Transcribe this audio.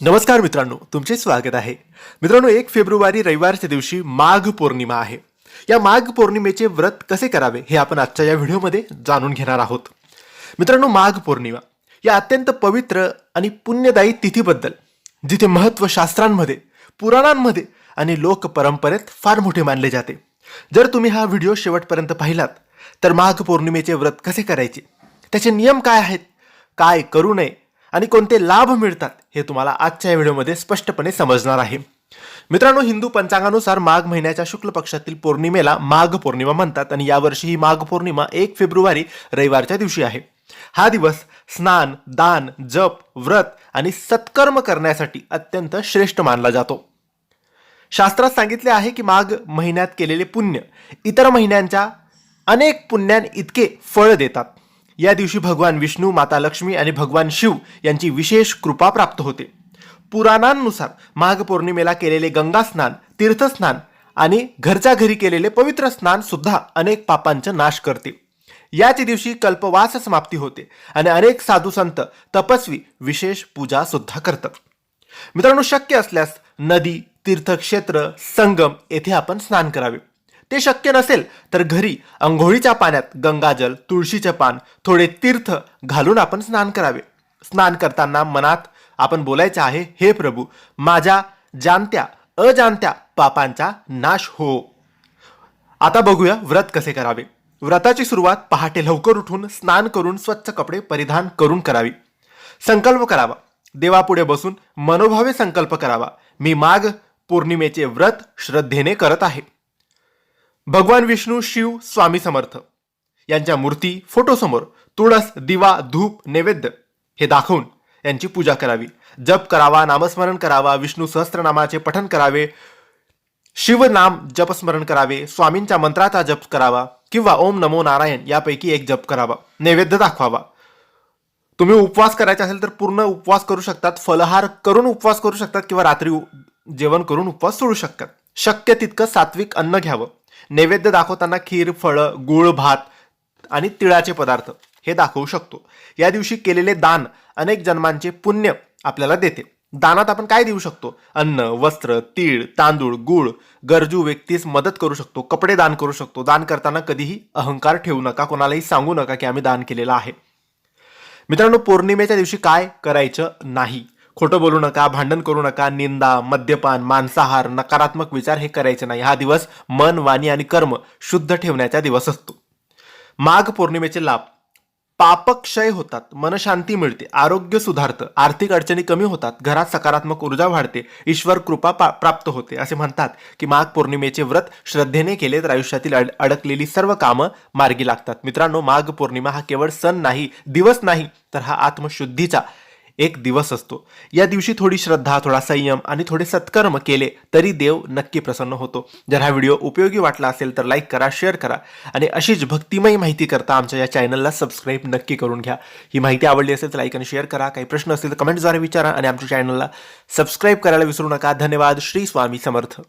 नमस्कार मित्रांनो तुमचे स्वागत आहे. मित्रांनो एक फेब्रुवारी रविवारच्या दिवशी माघ पौर्णिमा आहे. या माघ पौर्णिमेचे व्रत कसे करावे हे आपण आजच्या या व्हिडिओमध्ये जाणून घेणार आहोत. मित्रांनो माघ पौर्णिमा या अत्यंत पवित्र आणि पुण्यदायी तिथीबद्दल जिथे महत्त्व शास्त्रांमध्ये पुराणांमध्ये आणि लोक परंपरेत फार मोठे मानले जाते. जर तुम्ही हा व्हिडिओ शेवटपर्यंत पाहिलात तर माघ पौर्णिमेचे व्रत कसे करायचे? त्याचे नियम काय आहेत? काय करू नये? आणि कोणते लाभ मिळतात हे तुम्हाला आजच्या या व्हिडिओमध्ये स्पष्टपणे समजणार आहे. मित्रांनो हिंदू पंचांगानुसार माघ महिन्याच्या शुक्ल पक्षातील पौर्णिमेला माघ पौर्णिमा म्हणतात आणि यावर्षी ही माघ पौर्णिमा एक फेब्रुवारी रविवारच्या दिवशी आहे. हा दिवस स्नान दान जप व्रत आणि सत्कर्म करण्यासाठी अत्यंत श्रेष्ठ मानला जातो. शास्त्रात सांगितले आहे की माघ महिन्यात केलेले पुण्य इतर महिन्यांच्या अनेक पुण्यां इतके फळ देतात. या दिवशी भगवान विष्णू माता लक्ष्मी आणि भगवान शिव यांची विशेष कृपा प्राप्त होते. पुराणांनुसार माघ पौर्णिमेला केलेले गंगास्नान तीर्थस्नान आणि घरच्या घरी केलेले पवित्र स्नान सुद्धा अनेक पापांचा नाश करते. याच दिवशी कल्पवास समाप्ती होते आणि अनेक साधू संत तपस्वी विशेष पूजा सुद्धा करतात. मित्रांनो शक्य असल्यास नदी तीर्थक्षेत्र संगम येथे आपण स्नान करावे. ते शक्य नसेल तर घरी अंघोळीच्या पाण्यात गंगाजल तुळशीचे पान थोडे तीर्थ घालून आपण स्नान करावे. स्नान करताना मनात आपण बोलायचे आहे हे प्रभू माझ्या जाणत्या अजाणत्या पापांचा नाश हो. आता बघूया व्रत कसे करावे. व्रताची सुरुवात पहाटे लवकर उठून स्नान करून स्वच्छ कपडे परिधान करून करावी. संकल्प करावा. देवापुढे बसून मनोभावे संकल्प करावा. मी माघ पौर्णिमेचे व्रत श्रद्धेने करत आहे. भगवान विष्णू शिव स्वामी समर्थ. यांच्या मूर्ती फोटोसमोर तुळस दिवा धूप नैवेद्य हे दाखवून यांची पूजा करावी. जप करावा नामस्मरण करावा विष्णू सहस्त्रनामाचे पठन करावे शिवनाम जपस्मरण करावे स्वामींच्या मंत्राचा जप करावा किंवा ओम नमो नारायण यापैकी एक जप करावा. नैवेद्य दाखवावा. तुम्ही उपवास करायचा असेल तर पूर्ण उपवास करू शकतात फलहार करून उपवास करू शकतात किंवा रात्री जेवण करून उपवास सोडू शकतात. शक्य तितकं सात्विक अन्न घ्यावं. नैवेद्य दाखवताना खीर फळं गुळ भात आणि तिळाचे पदार्थ हे दाखवू शकतो. या दिवशी केलेले दान अनेक जन्मांचे पुण्य आपल्याला देते. दानात आपण काय देऊ शकतो? अन्न वस्त्र तीळ तांदूळ गुळ गरजू व्यक्तीस मदत करू शकतो कपडे दान करू शकतो. दान करताना कधीही अहंकार ठेवू नका कोणालाही सांगू नका की आम्ही दान केलेलं आहे. मित्रांनो पौर्णिमेच्या दिवशी काय करायचं नाही? खोटं बोलू नका भांडण करू नका निंदा मद्यपान मांसाहार नकारात्मक विचार हे करायचे नाही. हा दिवस मन वाणी आणि कर्म शुद्ध ठेवण्याचा दिवस असतो. माघ पौर्णिमेचे लाभ. पापक्षय होतात मनशांती मिळते आरोग्य सुधारतं आर्थिक अडचणी कमी होतात घरात सकारात्मक ऊर्जा वाढते ईश्वर कृपा पा- प्राप्त होते असे म्हणतात की माघ पौर्णिमेचे व्रत श्रद्धेने केले तर आयुष्यातील अड- अडकलेली सर्व कामं मार्गी लागतात. मित्रांनो माघ पौर्णिमा हा केवळ सण नाही दिवस नाही तर हा आत्मशुद्धीचा एक दिवस असतो. या दिवशी थोडी श्रद्धा थोडा संयम आणि थोडे सत्कर्म केले तरी देव नक्की प्रसन्न होतो. जर हा व्हिडिओ उपयोगी वाटला असेल तर लाईक करा शेअर करा आणि अशीच भक्तिमय माहिती करता आमच्या या चॅनलला सबस्क्राईब नक्की करून घ्या. ही माहिती आवडली असेल तर लाईक आणि शेअर करा. काही प्रश्न असतील तर कमेंटद्वारे विचारा आणि आमच्या चॅनलला सबस्क्राईब करायला विसरू नका. धन्यवाद. श्री स्वामी समर्थ.